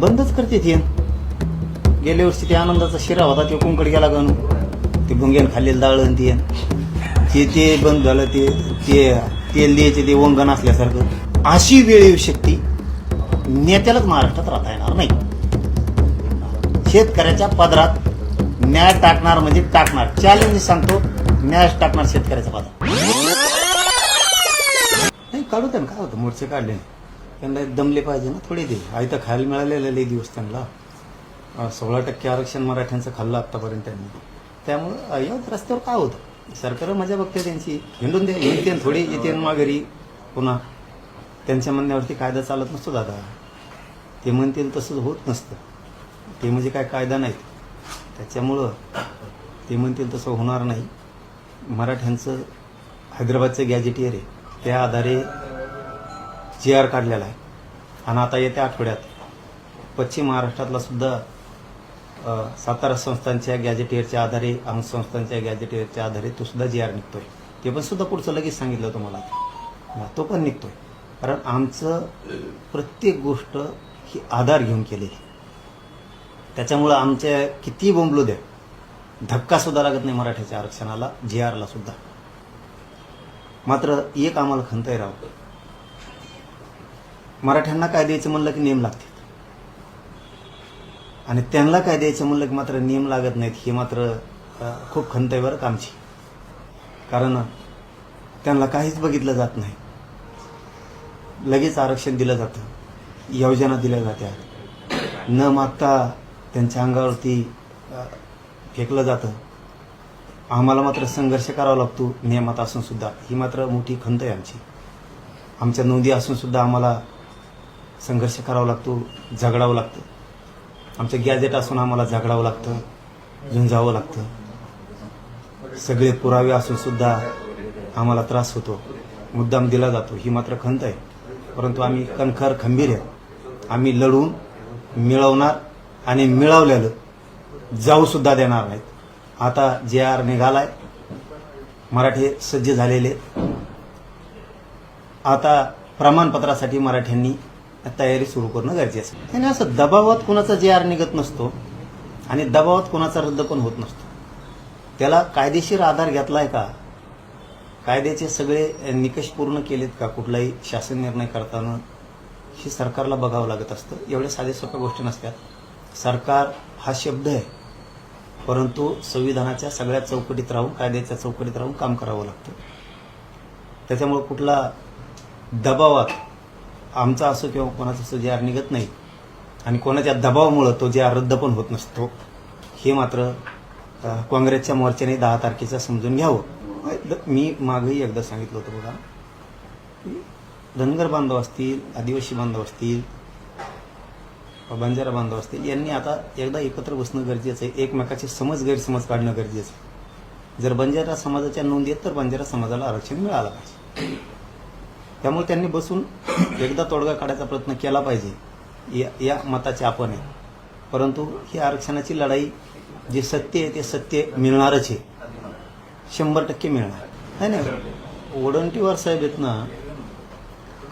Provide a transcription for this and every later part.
बंदच करते ते. गेल्या वर्षी ते आनंदाचा शिरा होता ते कुंकड गेला गणू ते भुंग्यान खाल्लेलं दाळण ते. ते ते बंद झालं ते ते तेल द्यायचे ते वंगण असल्यासारखं. अशी वेळ येऊ शकते. नेत्यालाच महाराष्ट्रात राहता येणार नाही. शेतकऱ्याच्या पदरात न्याय टाकणार म्हणजे टाकणार. चॅलेंज सांगतो न्याय टाकणार शेतकऱ्याचा पदरात. नाही काढू त्यानं. काय होतं? मोर्चे काढले. त्यांना दमले पाहिजे ना थोडे दे आयतं खायला मिळालेलं लई दिवस त्यांना. सोळा टक्के आरक्षण मराठ्यांचं खाल्लं आत्तापर्यंत त्यांनी. त्यामुळं अं, या रस्त्यावर काय होतं? सरकार मजा बघते त्यांची. हिंडून द्या येते थोडी येते माघारी. पुन्हा त्यांच्या म्हणण्यावरती कायदा चालत नसतो दादा. ते म्हणतील तसंच होत नसतं. ते म्हणजे काय कायदा नाहीत. त्याच्यामुळं ते म्हणतील तसं होणार नाही. मराठ्यांचं हैदराबादचं गॅजेटियर आहे. त्या आधारे जी आर काढलेला आहे. आणि आता येत्या आठवड्यात पश्चिम महाराष्ट्रातला सुद्धा सातारा संस्थांच्या गॅजेटियरच्या आधारे अंग संस्थांच्या गॅजेटियरच्या आधारे तो सुद्धा जी आर निघतोय. ते पण सुद्धा पुढचं लगेच सांगितलं तुम्हाला आता. तो पण निघतोय. कारण आमचं प्रत्येक गोष्ट ही आधार घेऊन केलेली त्याच्यामुळं आमच्या किती बोंबलो द्या धक्का सुद्धा लागत नाही मराठ्याच्या आरक्षणाला जी आरला सुद्धा. मात्र एक आम्हाला खंत आहे मराठ्यांना काय द्यायचं म्हणलं की नियम लागतात आणि त्यांना काय द्यायचं म्हणलं की मात्र नियम लागत नाहीत हे मात्र खूप खंत आहे बरं का आमची कारण त्यांना काहीच बघितलं जात नाही. लगेच आरक्षण दिलं जातं योजना दिल्या जात्या. न मागता त्यांच्या अंगावरती फेकलं जातं. आम्हाला मात्र संघर्ष करावा लागतो नियमात असून सुद्धा. ही मात्र मोठी खंत आहे आमची. आमच्या नोंदी असून सुद्धा आम्हाला संघर्ष करावा लागतो झगडावं लागतं. आमचं गॅजेट असून आम्हाला झगडावं लागतं झुंजावं लागतं. सगळे पुरावे असून सुद्धा आम्हाला त्रास होतो. मुद्दाम दिला जातो. ही मात्र खंत आहे. परंतु आम्ही कणखर खंबीर आहे. आम्ही लढून मिळवणार आणि मिळवलेलं जाऊसुद्धा देणार नाहीत. आता जे आर निघालाय मराठे सज्ज झालेले. आहेत. आता प्रमाणपत्रासाठी मराठ्यांनी तयारी सुरू करणं गरजेचं आहे. आणि असं दबावात कुणाचा जे आर निघत नसतो आणि दबावात कुणाचा रद्द पण होत नसतो. त्याला कायदेशीर आधार घेतलाय का? कायद्याचे सगळे निकष पूर्ण केलेत का? कुठलाही शासन निर्णय करताना हे सरकारला बघावं लागत असतं. एवढ्या साध्या सोप्या गोष्टी नसतात. सरकार हा शब्द आहे. परंतु संविधानाच्या सगळ्या चौकटीत राहून कायद्याच्या चौकटीत राहून काम करावं लागतं. त्याच्यामुळे कुठला दबावात आमचा असो किंवा कोणाचा असो जे आर निघत नाही आणि कोणाच्या दबावामुळं तो जे आर रद्द पण होत नसतो हे मात्र काँग्रेसच्या मोर्चाने दहा तारखेचं समजून घ्यावं. मी मागही एकदा सांगितलं होतं बघा धनगर बांधव असतील आदिवासी बांधव असतील बंजारा बांधव असतील यांनी आता एकदा एकत्र बसणं गरजेचं आहे एकमेकाचे समज गैरसमज काढणं गरजेचं आहे. जर बंजारा समाजाच्या नोंदी आहेत तर बंजारा समाजाला आरक्षण मिळालं पाहिजे. त्यामुळे त्यांनी बसून एकदा तोडगा काढायचा प्रयत्न केला पाहिजे. या या मताचे आपण आहे. परंतु ही आरक्षणाची लढाई जे सत्य आहे ते सत्य मिळणारच आहे. शंभर टक्के मिळणार. आहे ना? वडंटीवार साहेब आहेत ना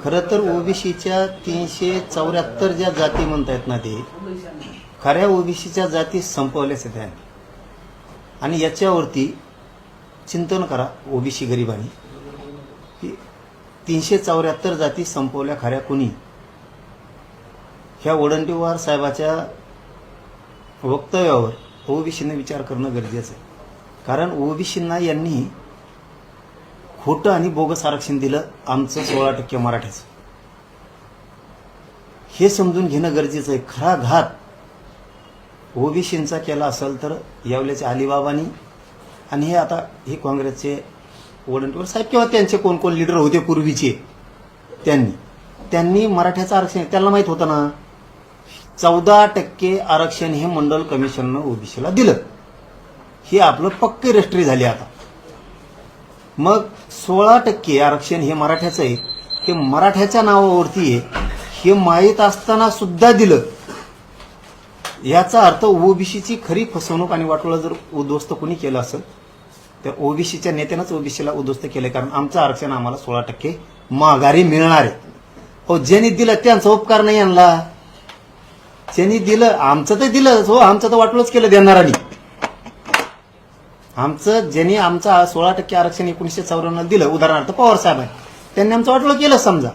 खरं तर ओबीसीच्या तीनशे चौऱ्याहत्तर ज्या जाती म्हणतायत ना ते खऱ्या ओबीसीच्या जाती संपवल्याच आहेत आणि याच्यावरती चिंतन करा ओबीसी गरिबांनी. की तीनशे चौऱ्याहत्तर जाती संपवल्या खऱ्या कुणी? ह्या वडंटीवार साहेबाच्या वक्तव्यावर ओबीसीने विचार करणं गरजेचं आहे. कारण ओबीसींना यांनी खोटं आणि बोगस आरक्षण दिलं आमचं सोळा टक्के मराठ्याचं हे समजून घेणं गरजेचं आहे. खरा घात ओबीसींचा केला असेल तर यावल्याच्या अलिबाबानी आणि हे आता हे काँग्रेसचे वडंटीवर साहेब किंवा त्यांचे कोण कोण लिडर होते पूर्वीचे? त्यांनी. त्यांनी मराठ्याचं आरक्षण त्यांना माहीत होतं ना? चौदा टक्के आरक्षण हे मंडल कमिशननं ओबीसीला दिलं. हे आपलं पक्के रजिस्ट्री झाली आता. मग सोळा टक्के आरक्षण हे मराठ्याचं आहे. ते मराठ्याच्या नावावरती आहे. हे माहीत असताना सुद्धा दिलं. याचा अर्थ ओबीसीची खरी फसवणूक आणि वाटोळा जर उद्ध्वस्त कोणी केलं असेल तर ओबीसीच्या नेत्यानंच ओबीसीला उद्ध्वस्त केले कारण आमचं आरक्षण आम्हाला सोळा टक्के माघारी मिळणार आहे. हो ज्यांनी दिलं त्यांचा उपकार नाही आणला. ज्यांनी दिलं आमचं तर दिलं. हो आमचं तर वाटलंच केलं देणारांनी आमचं ज्यांनी आमचा सोळा टक्के आरक्षण एकोणीसशे चौऱ्याण्णव दिलं उदाहरणार्थ पवार साहेब त्यांनी आमचं वाटलं केलं समजा.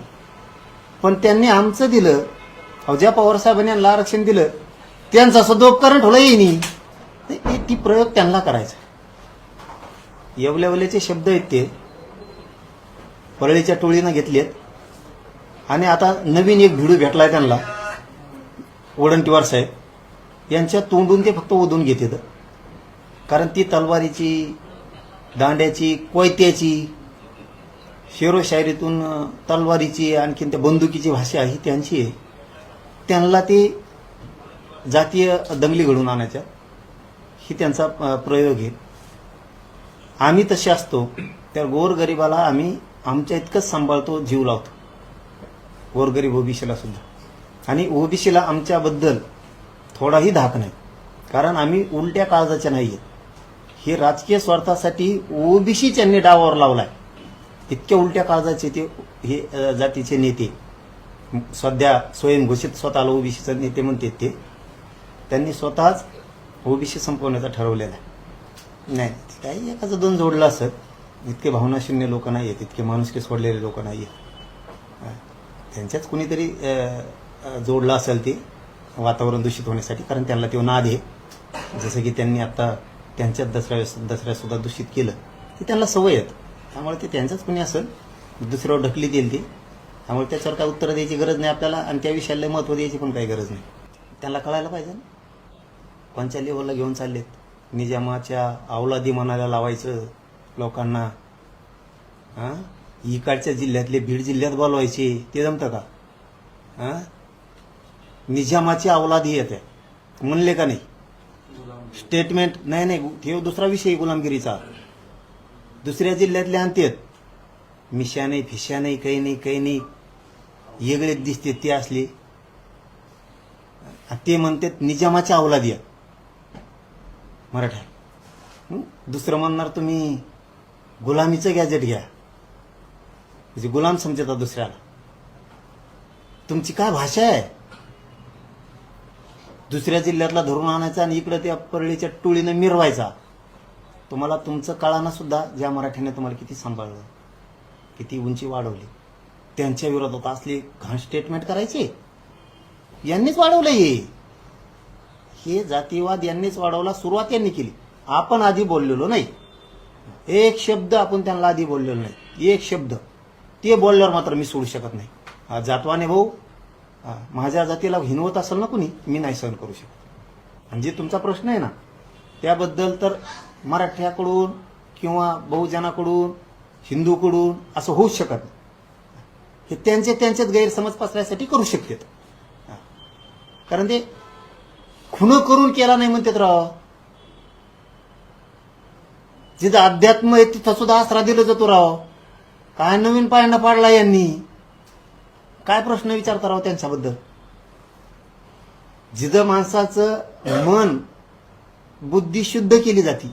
पण त्यांनी आमचं दिलं अहो ज्या पवार साहेबांनी यांना आरक्षण दिलं त्यांचा उपकरण ठेवलं येईनी ती प्रयोग त्यांना करायचा. येवल्यावल्याचे शब्द आहेत ते. परळीच्या टोळीनं घेतलेत. आणि आता नवीन एक भिडू भेटलाय त्यांना. वडंटीवार साहेब. यांच्या तोंडून ते फक्त ओढून घेतात. कारण ती तलवारीची दांड्याची कोयत्याची शेरोशायरीतून तलवारीची आणखीन त्या बंदुकीची भाषा ही त्यांची आहे. त्यांना ते जातीय दंगली घडून आणायच्या. ही त्यांचा प्रयोग आहे. आम्ही तसे असतो त्या गोरगरिबाला आम्ही आमच्या इतकंच सांभाळतो जीव लावतो. गोरगरीब ओबीसीला सुद्धा. आणि ओबीसीला आमच्याबद्दल थोडाही धाक नाही. कारण आम्ही उलट्या काळजाच्या नाही आहेत हे राजकीय स्वार्थासाठी ओबीसी त्यांनी डावावर लावलाय. इतक्या उलट्या काळजाचे ते हे जातीचे नेते सध्या स्वयंघोषित स्वतःला ओबीसीचे नेते म्हणते ते त्यांनी स्वतःच ओबीसी संपवण्याचा ठरवलेला आहे. नाही काही एकाचं दोन जोडलं असत इतके भावनाशून्य लोक नाही आहेत इतके माणुसकी सोडलेले लोक नाही आहेत त्यांच्याच कुणीतरी जोडलं असेल ते वातावरण दूषित होण्यासाठी कारण त्यांना तो नाद आहे. जसं की त्यांनी आता त्यांच्याच दसऱ्या दसऱ्यासुद्धा दूषित केलं. ते त्यांना सवय आहेत. त्यामुळे ते त्यांचंच कुणी असेल दुसऱ्यावर ढकली देईल ते. त्यामुळे त्याच्यावर काय उत्तरं द्यायची गरज नाही आपल्याला आणि त्या विषयाला महत्त्व द्यायची पण काही गरज नाही. त्यांना कळायला पाहिजे ना. कोणत्या लेवलला घेऊन चाललेत? निजामाच्या अवलादी मनाला लावायचं लोकांना. हा? इकडच्या जिल्ह्यातले बीड जिल्ह्यात बोलवायचे ते जमतं का? हा? निजामाची अवलादी येते. म्हणले का नाही? स्टेटमेंट नाही नाही ठेव दुसरा विषय गुलामगिरीचा. दुसऱ्या जिल्ह्यातले आणतेत मिशा नाही फिशा नाही काही नाही काही नाही. वेगळे दिसते ते असले. ते म्हणतात निजामाच्या अवलादी आहेत मराठा. दुसरं म्हणणार तुम्ही गुलामीचं गॅजेट घ्या. म्हणजे गुलाम समजता दुसऱ्याला. तुमची काय भाषा आहे? दुसऱ्या जिल्ह्यातला धरून आणायचा आणि इकडे त्या परळीच्या टोळीनं मिरवायचा. तुम्हाला तुमचं कळाना सुद्धा ज्या मराठ्याने तुम्हाला किती सांभाळलं किती उंची वाढवली. त्यांच्या विरोधात असली घाण स्टेटमेंट करायची? यांनीच वाढवलं हे. हे जातीवाद यांनीच वाढवला सुरुवात यांनी केली. आपण आधी बोललेलो नाही. एक शब्द आपण त्यांना आधी बोललेलो नाही. एक शब्द. ते बोलल्यावर मात्र मी सोडू शकत नाही. हा, जातवाने भाऊ माझ्या जातीला हिनवत असेल ना कुणी मी नाही सहन करू शकत. आणि जे तुमचा प्रश्न आहे ना त्याबद्दल तर मराठ्याकडून किंवा बहुजनाकडून हिंदूकडून असं होऊच शकत नाही. हे त्यांचे त्यांच्यात गैरसमज पसरायसाठी करू शकतात. कारण ते खुन करून केला नाही म्हणतात राव. जिथं अध्यात्म आहे तिथं सुद्धा आसरा दिला जातो राव. काय नवीन पायंडा पाडला यांनी? काय प्रश्न विचारता राव त्यांच्याबद्दल? जिथं माणसाचं मन बुद्धी शुद्ध केली जाते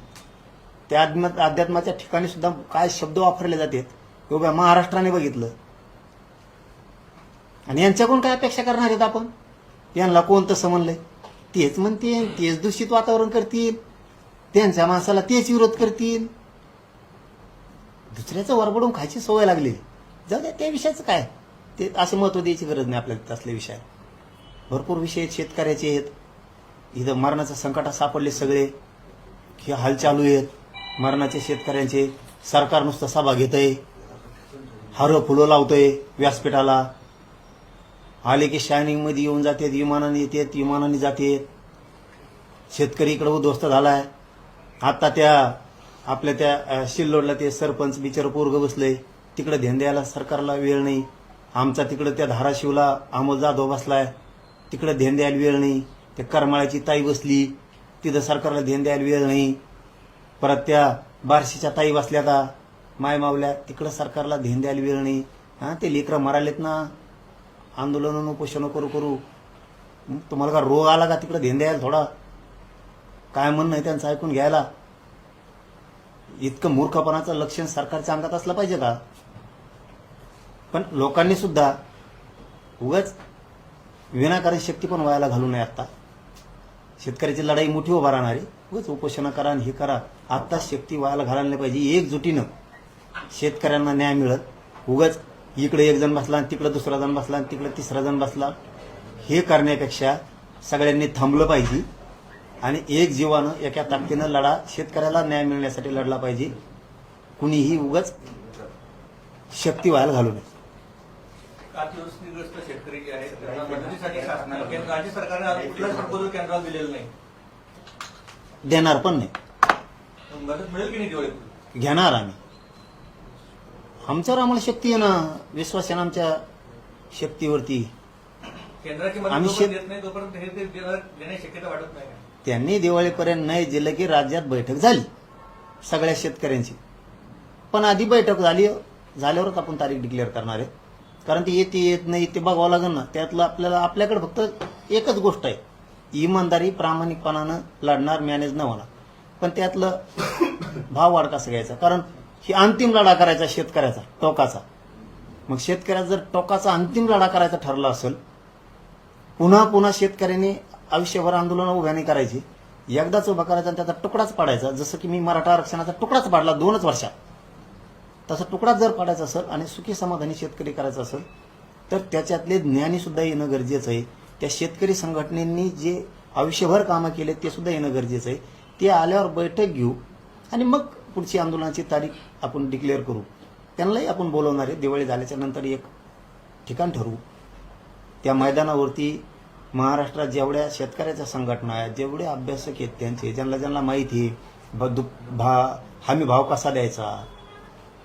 त्या अध्यात्माच्या ठिकाणी सुद्धा काय शब्द वापरले जातात उभ्या महाराष्ट्राने बघितलं. आणि यांच्याकडून काय अपेक्षा करणार आहेत आपण? यांना कोणतं समजलंय? तेच म्हणतील तेच दूषित वातावरण करतील त्यांच्या माणसाला तेच विरोध करतील. दुसऱ्याचं वरबडून खायची सवय लागली. जाऊ द्या त्या विषयाचं काय? ते असं महत्त्व द्यायची गरज नाही आपल्याला तसले विषयात. भरपूर विषय आहेत शेतकऱ्याचे आहेत. इथं मरणाचं संकटात सापडले सगळे. हे हाल चालू आहेत. मरणाचे शेतकऱ्यांचे सरकार नुसतं सभा घेतं आहे हरं फुलं लावतंय व्यासपीठाला. आले की शायनिंगमध्ये येऊन जातात विमानाने येतात विमानाने जातात. शेतकरी इकडं उद्ध्वस्त आहे आता त्या आपल्या त्या शिल्लोडला ते सरपंच बिचार पोरग बसले तिकडे ध्यान द्यायला सरकारला वेळ नाही. आमचा तिकडं त्या धाराशिवला अमोल जाधव बसलाय. तिकडे ध्यान द्यायला वेळ नाही. त्या करमाळ्याची ताई बसली. तिथं सरकारला ध्यान द्यायला वेळ नाही. परत त्या बारशीच्या ताई बसल्या का माय मावल्या तिकडं सरकारला ध्यान द्यायला वेळ नाही. हा ते लेकरं मरालेत ना. आंदोलन उपोषण करू करू. तुम्हाला का रोग आला का? तिकडे ध्यान द्यायला थोडा. काय म्हणणं आहे त्यांचं ऐकून घ्यायला. इतकं मूर्खपणाचं लक्षण सरकारच्या अंगात असलं पाहिजे का? पण लोकांनी सुद्धा उगाच विनाकारण शक्ती पण व्हायला घालू नये आत्ता शेतकऱ्याची लढाई मोठी उभा राहणारी उगाच उपोषणं करा आणि हे करा. आत्ताच शक्ती व्हायला घालायला नाही पाहिजे. एकजुटीनं शेतकऱ्यांना न्याय मिळत. उगाच इकडे एक जण बसला आणि तिकडे दुसरा जण बसला आणि तिकडे तिसरा जण बसला. हे करण्यापेक्षा सगळ्यांनी थांबलं पाहिजे आणि एक जीवानं एका ताकदीनं लढा शेतकऱ्याला न्याय मिळण्यासाठी लढला पाहिजे. कुणीही उगाच शक्ती व्हायला घालू नये. अतिवृष्टीग्रस्त शेतकरी जे आहेत त्यांना मदतीसाठी शासनाला केंद्र राज्य सरकारने आज कुठलाच प्रपोजल केंद्राला दिलेलं नाही देणार पण नाही. मग मदत मिळेल की नाही दिवाळीत घेणार आम्ही. आमच्यावर आम्हाला शक्ती आहे ना. विश्वास आहे ना आमच्या शक्तीवरती. केंद्राची मदत आम्ही जोपर्यंत शेत- देत नाही तोपर्यंत हे ते देणार- देण्याची शक्यता वाटत नाही. त्यांनी दिवाळीपर्यंत नाही दिलं की राज्यात बैठक झाली. सगळ्या शेतकऱ्यांची. पण आधी बैठक झाली. झाल्यावरच आपण तारीख डिक्लेअर करणार आहे. कारण ती येते येत नाही ते बघावं लागेल ना. त्यातलं आपल्याला आपल्याकडे फक्त एकच गोष्ट आहे. इमानदारी प्रामाणिकपणानं लढणार मॅनेज न होणार. पण त्यातलं भाव वाढ कसा घ्यायचा? कारण ही अंतिम लढा करायचा शेतकऱ्याचा टोकाचा. मग शेतकऱ्याचा जर टोकाचा अंतिम लढा करायचा ठरला असेल पुन्हा पुन्हा शेतकऱ्यांनी आयुष्यभर आंदोलन उभ्या नाही करायची. एकदाच उभा करायचा आणि त्याचा तुकडाच पाडायचा. जसं की मी मराठा आरक्षणाचा तुकडाच पाडला दोनच वर्षात. तसा तुकडाच जर पाडायचा असेल आणि सुखी समाधानी शेतकरी करायचा असेल तर त्याच्यातले ज्ञानी सुद्धा येणं गरजेचं आहे. त्या शेतकरी संघटनेनी जे आयुष्यभर कामं केले ते सुद्धा येणं गरजेचं आहे. ते आल्यावर बैठक घेऊ आणि मग पुढची आंदोलनाची तारीख आपण डिक्लेअर करू. त्यांनाही आपण बोलवणार आहे. दिवाळी झाल्याच्यानंतर एक ठिकाण ठरवू. त्या मैदानावरती महाराष्ट्रात जेवढ्या शेतकऱ्याच्या संघटना आहेत जेवढे अभ्यासक आहेत त्यांचे ज्यांना ज्यांना माहिती आहे ब- दु- भा हमी भाव कसा द्यायचा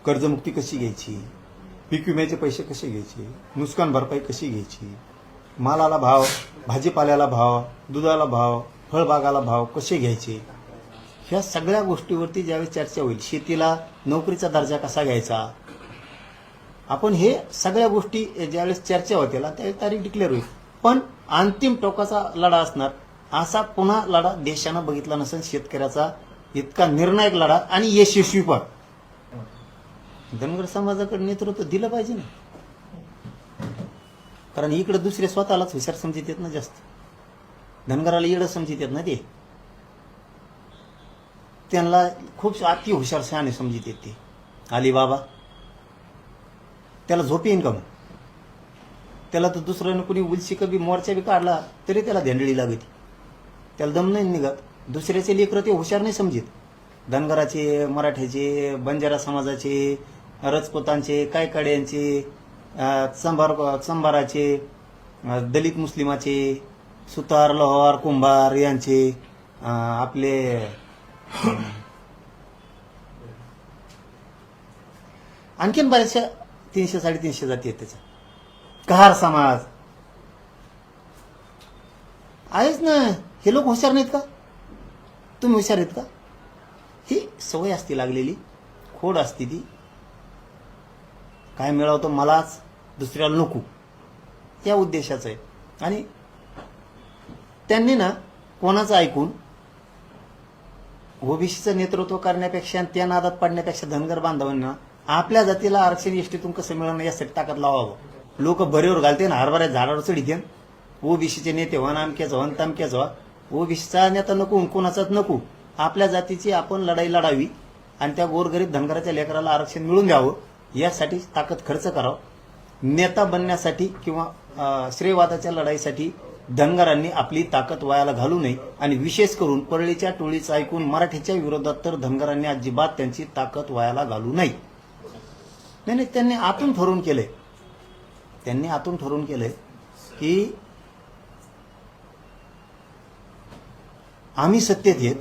कर्जमुक्ती कशी घ्यायची पीक विम्याचे पैसे कसे घ्यायचे नुकसान भरपाई कशी घ्यायची मालाला भाव भाजीपाल्याला भाव दुधाला भाव फळबागाला भाव कसे घ्यायचे ह्या सगळ्या गोष्टीवरती ज्यावेळेस चर्चा होईल शेतीला नोकरीचा दर्जा कसा घ्यायचा? आपण हे सगळ्या गोष्टी ज्यावेळेस चर्चा होतील त्यावेळी तारीख डिक्लेअर होईल. पण अंतिम टोकाचा लढा असणार. असा पुन्हा लढा देशानं बघितला नसेल शेतकऱ्याचा इतका निर्णायक लढा आणि यशस्वी पण. धनगर समाजाकडे नेतृत्व दिलं पाहिजे ना. कारण इकडे दुसरे स्वतःलाच हुशार समजित येत ना जास्त. धनगराला इकडं समजित येत ना ते. त्यांना खूप अति हुशार शहाणे समजित येते. अलिबाबा त्याला झोप येईन का मग? त्याला तर दुसऱ्यानं कुणी उलशी कबी मोर्चा बी काढला तरी त्याला धेंडळी लागते त्याला दम नाही निघत. दुसऱ्याचे लेकरं ते हुशार नाही समजित. धनगराचे मराठ्याचे बंजारा समाजाचे रजपुतांचे कायकाड्यांचे चंभार चंभाराचे दलित मुस्लिमाचे सुतार लोहार कुंभार यांचे आपले आणखीन बऱ्याचशा तीनशे साडेतीनशे जाती आहेत त्याच्या. कहार समाज. आहेच ना. हे लोक हुशार नाहीत का? तुम्ही हुशार आहेत का? ही सवय असती लागलेली. खोड असती ती. काय मिळवतो मलाच दुसऱ्याला नको. या उद्देशाचं आहे. आणि त्यांनी ना कोणाचं ऐकून ओबीसीचं नेतृत्व करण्यापेक्षा आणि त्या नादात पडण्यापेक्षा धनगर बांधवांना आपल्या जातीला आरक्षण एसटीतून कसं मिळणं यासाठी ताकद लावावं. लोक बरेवर घालते ना हरभऱ्या झाडावर चढी चढीते ओबीसीचे नेते व्हा नामक्याच व्हा तामक्याच व्हा. ओबीसीचा नेता नको कोणाचाच नको. आपल्या जातीची आपण लढाई लढावी आणि त्या गोरगरीब धनगराच्या लेकराला आरक्षण मिळून द्यावं यासाठी ताकद खर्च करावं. नेता बनण्यासाठी किंवा श्रेयवादाच्या लढाईसाठी धनगरांनी आपली ताकद वायाला घालू नये आणि विशेष करून परळीच्या टोळीचं ऐकून मराठीच्या विरोधात तर धनगरांनी अजिबात त्यांची ताकद वायाला घालू नये. नाही नाही त्यांनी आतून ठरवून केले. त्यांनी आतून ठरवून केले की आम्ही सत्तेत येत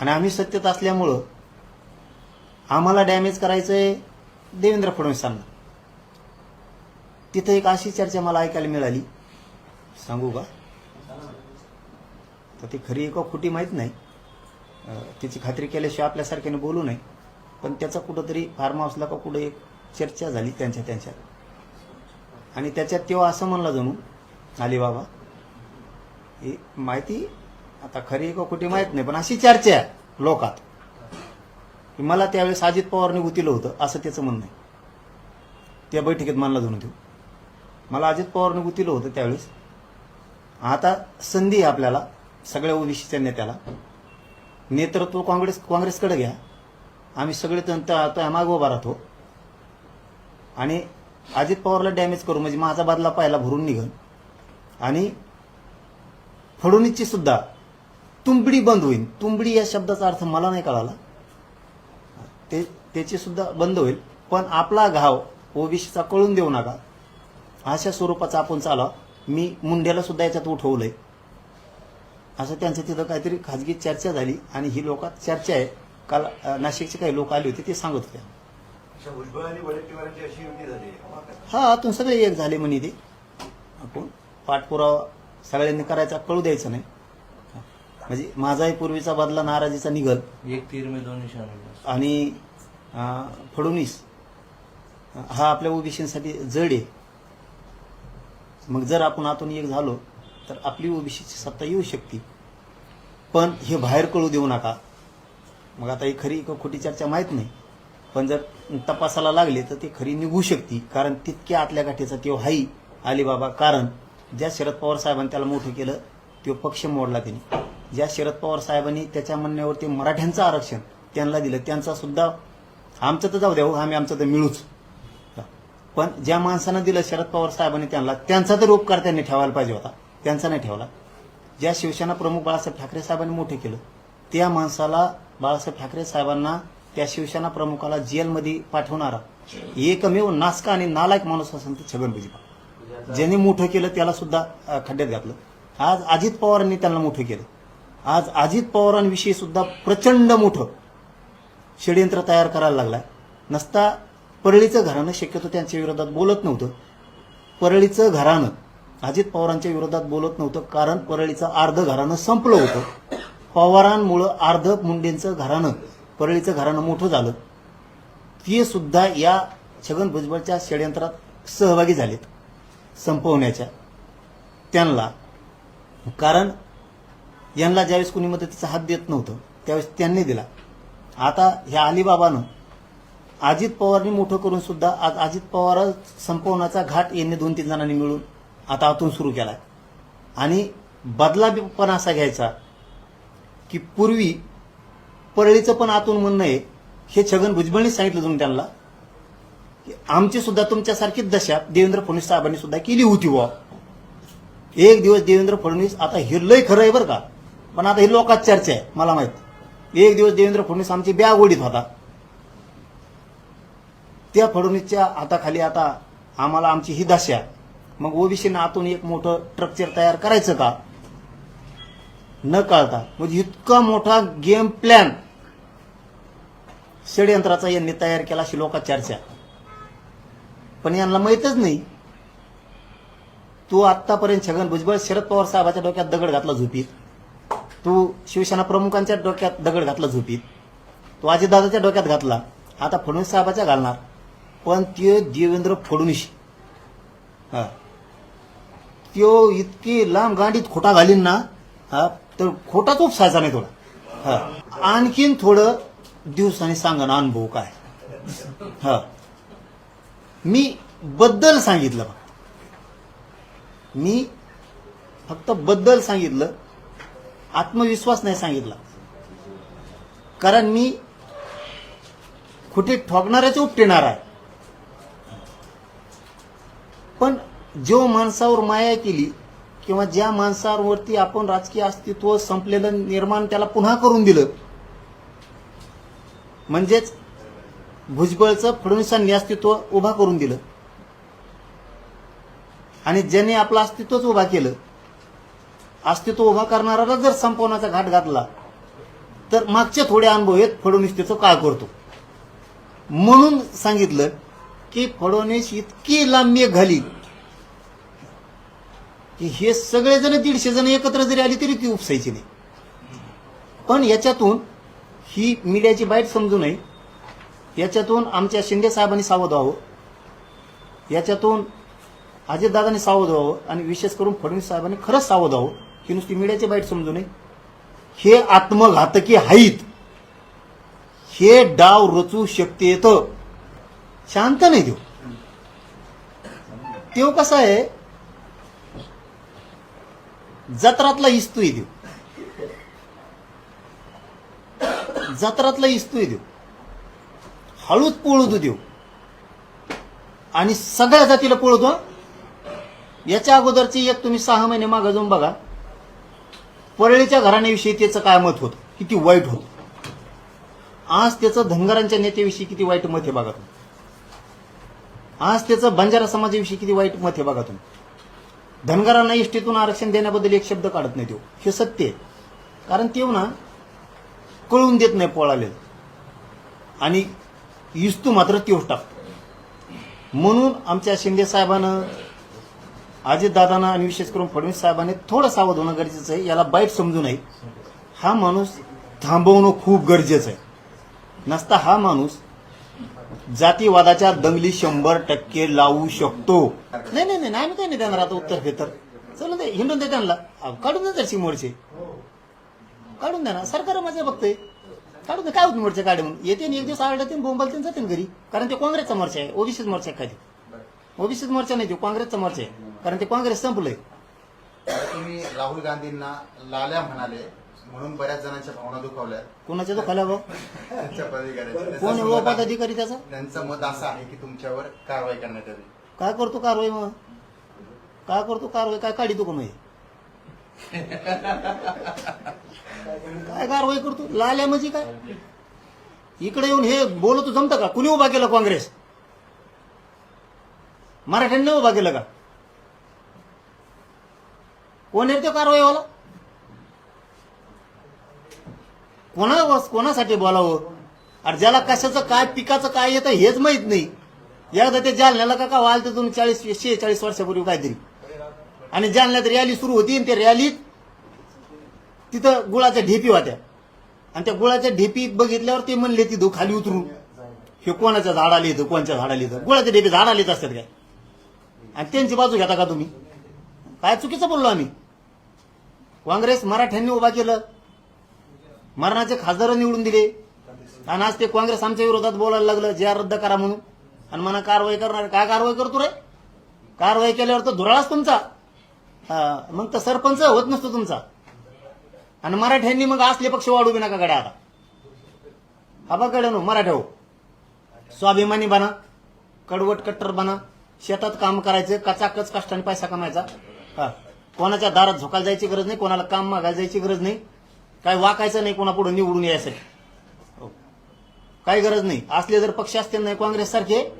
आणि आम्ही सत्तेत असल्यामुळं आम्हाला डॅमेज करायचंय देवेंद्र फडणवीसांना. तिथं एक अशी चर्चा मला ऐकायला मिळाली. सांगू का? तर ती खरी का खोटी माहीत नाही. तिची खात्री केल्याशिवाय आपल्यासारख्याने बोलू नये. पण त्याचा कुठंतरी फार्म हाऊसला का कुठं एक चर्चा झाली त्यांच्या त्यांच्यात. आणि त्याच्यात तेव्हा असं म्हणला जणू अलिबाबा ही माहिती आता खरी का खोटी माहीत नाही पण अशी चर्चा आहे लोकात. की मला त्यावेळेस अजित पवारने गुतीलं होतं असं त्याचं म्हणणं आहे. त्या बैठकीत मानला जाणून देऊ मला अजित पवारने गुतीलं होतं त्यावेळेस. आता संधी आहे आपल्याला सगळ्या ओबीसीच्या नेत्याला. नेतृत्व काँग्रेस काँग्रेसकडे घ्या. आम्ही सगळे त्या मागे उभा राहतो. आणि अजित पवारला डॅमेज करू म्हणजे माझा बदला पाहायला भरून निघन. आणि फडणवीसची सुद्धा तुंबडी बंद होईल. तुंबडी या शब्दाचा अर्थ मला नाही कळाला. ते त्याची सुद्धा बंद होईल. पण आपला घाव ओबीसीचा कळून देऊ नका. अशा स्वरूपाचा आपण चाला. मी मुंड्याला सुद्धा याच्यात उठवलंय. असं त्यांचं तिथं काहीतरी खाजगी चर्चा झाली आणि ही लोकात चर्चा आहे. काल नाशिकचे काही लोक आले होते ते सांगत होते. अशा भुजबळ आणि वडेट्टीवारांची अशी युती झाली. आहे. हा आतून सगळे एक झाले म्हणे ते. आपण पाठपुरावा सगळ्यांनी करायचा कळू द्यायचं नाही. म्हणजे माझाही पूर्वीचा बदला नाराजीचा निघल. एक तीर में दोन निशाणे आणि फडणवीस हा आपल्या ओबीसीसाठी जड आहे. मग जर आपण आतून एक झालो तर आपली ओबीसीची सत्ता येऊ शकते. पण हे बाहेर कळू देऊ नका. मग आता ही खरी खोटी चर्चा माहीत नाही. पण जर तपासाला लागले तर ती खरी निघू शकते. कारण तितक्या आतल्या गाठीचा तो हाई अलिबाबा कारण ज्या शरद पवार साहेबांनी त्याला मोठं केलं तो पक्ष मोडला त्यांनी. ज्या शरद पवार साहेबांनी त्याच्या म्हणण्यावरती मराठ्यांचं आरक्षण त्यांना दिलं त्यांचा सुद्धा आमचं तर जाऊ द्या हो आम्ही आमचं तर मिळूच. पण ज्या माणसानं दिलं शरद पवार साहेबांनी त्यांना त्यांचा तर उपकार त्यांनी ठेवायला पाहिजे होता. त्यांचा नाही ठेवला. ज्या शिवसेना प्रमुख बाळासाहेब ठाकरे साहेबांनी मोठे केलं त्या माणसाला बाळासाहेब ठाकरे साहेबांना त्या शिवसेना प्रमुखाला जेलमध्ये पाठवणारा एकमेव नासका आणि नालायक माणूस असेल तर छगन भुजबळ. ज्यांनी मोठं केलं त्याला सुद्धा खड्ड्यात घातलं. आज अजित पवारांनी त्यांना मोठं केलं. आज अजित पवारांविषयी सुद्धा प्रचंड मोठं षडयंत्र तयार करायला लागलाय. नसता परळीचं घराणं शक्यतो त्यांच्या विरोधात बोलत नव्हतं. परळीचं घराणं अजित पवारांच्या विरोधात बोलत नव्हतं कारण परळीचं अर्ध घराणं संपलं होतं. पवारांमुळं अर्ध मुंडेंचं घराणं परळीचं घराणं मोठं झालं. ते सुद्धा या छगन भुजबळच्या षडयंत्रात सहभागी झालेत संपवण्याच्या त्यांना. कारण यांना ज्यावेळेस कुणी मदतीचा हात देत नव्हतं त्यावेळेस त्यांनी दिला. आता ह्या अलिबाबानं अजित पवारनी मोठं करून सुद्धा आज अजित पवार संपवण्याचा घाट यांनी दोन तीन जणांनी मिळून आता आतून सुरू केलाय. आणि बदला पण असा घ्यायचा की पूर्वी परळीचं पण आतून म्हणणं आहे हे छगन भुजबळनी सांगितलं तुम्ही त्यांना की आमची सुद्धा तुमच्यासारखीच दशा देवेंद्र फडणवीस साहेबांनी सुद्धा केली होती बुवा. एक दिवस देवेंद्र फडणवीस आता हे लय खरं आहे बरं का पण आता ही लोकात चर्चा आहे मला माहीत. एक दिवस देवेंद्र फडणवीस आमची बॅग ओढीत होता. त्या फडणवीसच्या हाताखाली आता आम्हाला आमची ही दशा. मग ओबीसीनं आतून एक मोठं स्ट्रक्चर तयार करायचं का? न कळता. म्हणजे इतका मोठा गेम प्लॅन षडयंत्राचा यांनी तयार केला अशी लोकात चर्चा. पण यांना माहीतच नाही. तू आतापर्यंत छगन भुजबळ शरद पवार साहेबाच्या डोक्यात दगड घातला झोपीत. तू शिवसेना प्रमुखांच्या डोक्यात दगड घातला झोपीत. तू अजितदादाच्या डोक्यात घातला. आता फडणवीस साहेबाच्या घालणार. पण ते देवेंद्र फडणवीस. हा. त्यो इतकी लांब गांडीत खोटा घालीन ना हा तर खोटाच उपसायचा नाही थोडा. हा. आणखीन थोडं दिवसांनी सांगा ना अनुभव काय. हा. मी बद्दल सांगितलं फक्त. मी फक्त बद्दल सांगितलं. आत्मविश्वास नाही सांगितला. कारण मी खोटे ठोकणाऱ्याचे उपटेणार आहे. पण जो माणसावर माया केली किंवा ज्या माणसावरती आपण राजकीय अस्तित्व संपलेलं निर्माण त्याला पुन्हा करून दिलं म्हणजेच भुजबळचं फडणवीसांनी अस्तित्व उभा करून दिलं. आणि ज्याने आपलं अस्तित्वच उभा केलं अस्तित्व उभा करणाऱ्याला जर संपवण्याचा घाट घातला तर मागचे थोडे अनुभव आहेत फडणवीस त्याचं काय करतो. म्हणून सांगितलं की फडणवीस इतकी लांबी घाली की हे सगळेजण दीडशे जण एकत्र जरी आली तरी ती उपसायची नाही. पण याच्यातून ही मीडियाची बाईट समजू नये. याच्यातून आमच्या शिंदे साहेबांनी सावध व्हावं. याच्यातून अजितदादांनी सावध व्हावं आणि विशेष करून फडणवीस साहेबांनी खरंच सावध व्हावं. ही नुसती मीडियाची बाईट समजू नये. हे आत्मघातकी आहेत हे डाव रचू येतं शांत नाही देऊ. तो कसा आहे? जत्रातला इस्तूय देऊ. जत्रातला इस्तूय देऊ. हळूच पोळतो देऊ. आणि सगळ्या जातीला पोळतो याच्या अगोदरची एक तुम्ही सहा महिने मागे जाऊन बघा. परळीच्या घराण्याविषयी त्याचं काय मत होतं? किती वाईट होतं? आज त्याचं धनगरांच्या नेत्याविषयी किती वाईट मत आहे बघा तुम्ही. आज त्याचं बंजारा समाजाविषयी किती वाईट मत आहे बघा तुम्ही. धनगरांना इष्टीतून आरक्षण देण्याबद्दल एक शब्द काढत नाही तो. हे सत्य आहे. कारण ते ना कळून देत नाही पोळालेलं आणि इस्तू मात्र त्योच टाकतो. म्हणून आमच्या शिंदे साहेबानं अजितदादांना आणि विशेष करून फडणवीस साहेबांनी थोडं सावध होणं गरजेचं आहे. याला बाईट समजू नये. हा माणूस थांबवणं खूप गरजेचं आहे. नसता हा माणूस जातीवादाच्या दंगली शंभर टक्के लावू शकतो. नाही नाही नाही आम्ही काही नाही देणार आता उत्तर तर. चला दे हिंडून दे त्यांना. काढून दे जरशी मोर्चे. काढून द्या ना. सरकार माझ्या बघतोय. काढून दे. काय होत मोर्चे काढून? येते एक दिवस आढळते बोंबालते जातील घरी. कारण ते काँग्रेसचा मोर्चा आहे. ओबीसीच मोर्चा आहे खाली. ते ओबीसीच मोर्चा नाही तो काँग्रेसचा मोर्चा आहे. कारण ते काँग्रेस संपलंय. तुम्ही राहुल गांधींना लाल्या म्हणाले. म्हणून बऱ्याच जणांच्या भावना दुखावल्या. कोणाच्या तो खाल्या भाऊ? त्यांच्या पदाधिकाऱ्यांच्या. कोण आहे त्यांचं व मत आहे- पदाधिकारी त्याचा? त्यांचं मत असं आहे की तुमच्यावर कारवाई करण्यात यावी. काय करतो कारवाई मग? काय करतो कारवाई? काय काढी तू मग काय कारवाई करतो? लाल्या म्हणजे काय? इकडे येऊन हे बोलतो जमतं का? कुणी उभा केलं काँग्रेस? मराठ्यांनी उभा केलं का? कोण आहे तो कारवाईवाला? कोणा कोणासाठी बोलावं? अरे ज्याला कशाचं काय पिकाचं काय येतं हेच माहीत नाही. एकदा ते जालन्याला का का व्हाल तर तुम्ही चाळीस शेहेचाळीस वर्षापूर्वी काहीतरी. आणि जालन्यात रॅली सुरू होती आणि त्या रॅलीत तिथं गुळाच्या ढेपी होत्या. आणि त्या गुळाच्या ढेपी बघितल्यावर ते म्हणले तिथं खाली उतरून हे कोणाच्या झाडाला येतं कोणच्या झाडाला येतं? गुळाच्या ढेपी झाडाला येत असतात काय? आणि त्यांची बाजू घेता का तुम्ही? काय चुकीचं बोललो आम्ही? काँग्रेस मराठ्यांनी उभा केलं. मरणाचे खासदार निवडून दिले. आणि आज ते काँग्रेस आमच्या विरोधात बोलायला लागलं जे आर रद्द करा म्हणून. आणि मला कारवाई करणार काय कारवाई करतो रे? कारवाई केल्यावर तर धुराळाच तुमचा. हा, मग तर सरपंच होत नसतो तुमचा. आणि मराठ्यांनी मग असले पक्ष वाढू बी नका गड्या आता. हा बघ गड्या नो हो स्वाभिमानी बना कडवट कट्टर बना शेतात काम करायचं कचाकच कष्टाने पैसा कमायचा. हा कोणाच्या दारात झोकायला जायची गरज नाही कोणाला काम मागायला जायची गरज नाही. काय वाकायचं नाही कोणा पुढे निवडून यायसाठी. हो. काही गरज नाही. असले जर पक्ष असतील नाही काँग्रेस सारखे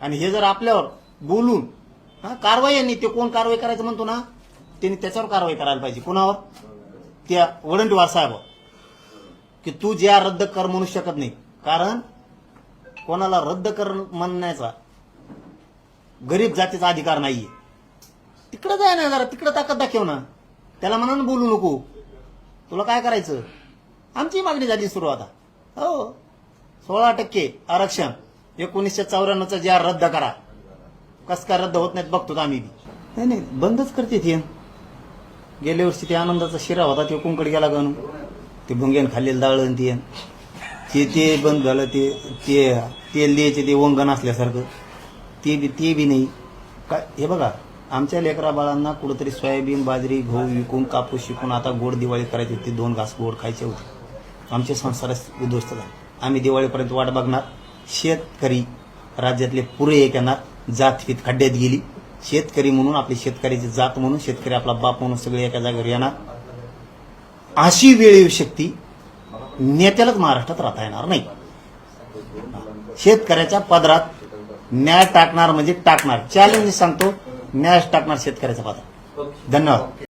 आणि हे जर आपल्यावर बोलून हा कारवाई यांनी ते कोण कारवाई करायचं म्हणतो ना त्यांनी त्याच्यावर कारवाई करायला पाहिजे. कुणावर? त्या वडंटीवार साहेब. की तू ज्या रद्द कर म्हणू शकत नाही. कारण कोणाला रद्द कर म्हणण्याचा गरीब जातीचा अधिकार नाहीये. तिकडं जाय ना जरा तिकडं ताकद दाखव ना. त्याला म्हणा बोलू नको. तुला काय करायचं? आमची मागणी झाली सुरू आता हो. सोळा टक्के आरक्षण. एकोणीसशे चौऱ्याण्णवचा जे रद्द करा. कस काय रद्द होत नाहीत बघतो आम्ही बी. नाही नाही बंदच करते ते. गेल्या वर्षी ते आनंदाचा शिरा होता ते कुंकड गेला गण. ते भुंग्यान खाल्लेलं दाळण ते. ते ते बंद झालं ते ते तेल द्यायचे ते वंगण असल्यासारखं. ते बी ते बी नाही. काय हे बघा. आमच्या लेकरा बाळांना कुठंतरी सोयाबीन बाजरी गहू विकून कापूस शिकून आता गोड दिवाळी करायची होती. दोन घास गोड खायचे होते. आमचे संसार उद्ध्वस्त झाले. आम्ही दिवाळीपर्यंत वाट बघणार. शेतकरी राज्यातले पुरे एक येणार. जात हित खड्ड्यात गेली. शेतकरी म्हणून आपली शेतकऱ्याची जात म्हणून शेतकरी आपला बाप म्हणून सगळे एका जागेवर येणार. अशी वेळ येऊ शकते. नेत्यालाच महाराष्ट्रात राहता येणार नाही. शेतकऱ्याच्या पदरात न्याय टाकणार म्हणजे टाकणार. चॅलेंज सांगतो. न्याय टाकणार शेतकऱ्याच्या पदरात धन्यवाद.